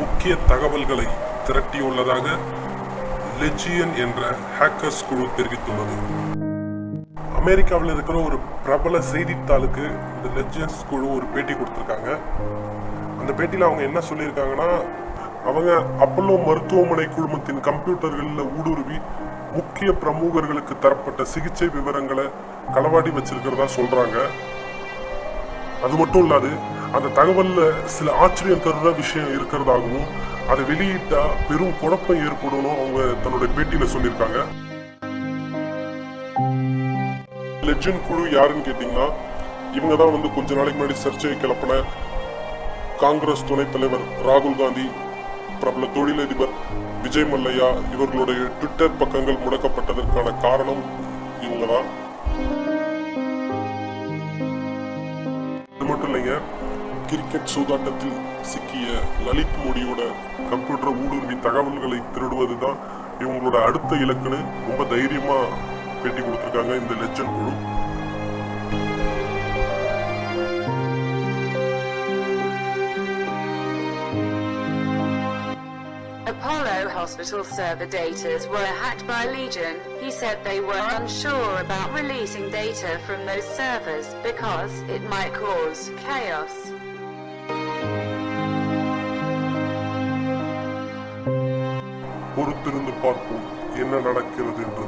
முக்கிய தகவல்களை திரட்டியுள்ளதாக லெஜியன் என்ற ஹேக்கர்ஸ் குழு தெரிவித்துள்ளது. அமெரிக்காவில் இருக்கிற ஒரு பிரபல செய்தித்தாளுக்கு இந்த லெஜியன்ஸ் குழு ஒரு பேட்டி கொடுத்துருக்காங்க. அந்த பேட்டியில் அவங்க என்ன சொல்லியிருக்காங்கன்னா அவங்க அப்பல்லோ மருத்துவமனை குழுமத்தின் கம்ப்யூட்டர்களில் ஊடுருவி முக்கிய பிரமுகர்களுக்கு தரப்பட்ட சிகிச்சை விவரங்களை களவாடி வச்சிருக்கிறதா சொல்றாங்க. அது மட்டும் இல்லாது அந்த தகவல்ல சில ஆச்சரியம் தருற விஷயம் இருக்கிறதாகவும் அதை வெளியிட்டா பெரும் குழப்பம் ஏற்படணும் அவங்க தன்னுடைய பேட்டியில சொல்லியிருக்காங்க. லெஜண்ட் குழு யாருன்னு கேட்டீங்கன்னா இவங்க தான் வந்து கொஞ்ச நாளைக்கு முன்னாடி சர்ச்சையை கிளப்பின காங்கிரஸ் துணைத் தலைவர் ராகுல் காந்தி பிரபல தொழிலதிபர் விஜய் மல்லையா இவர்களுடைய ட்விட்டர் பக்கங்கள் முடக்கப்பட்டதற்கான காரணம் இவங்க தான். இது மட்டும் இல்லைங்க கிரிக்கெட் சூதாட்டத்தில் சிக்கிய லலித் மோடியோட கம்ப்யூட்டர் ஊடுருவி தகவல்களை திருடுவது தான் இவங்களோட அடுத்த இலக்குன்னு ரொம்ப தைரியமாக பேட்டி கொடுத்துருக்காங்க இந்த லெஜண்ட் குழு. Apollo Hospital server data were hacked by Legion. He said they were unsure about releasing data from those servers because it might cause chaos. பொறுத்திருந்து பார்ப்போம் என்ன நடக்கிறது என்று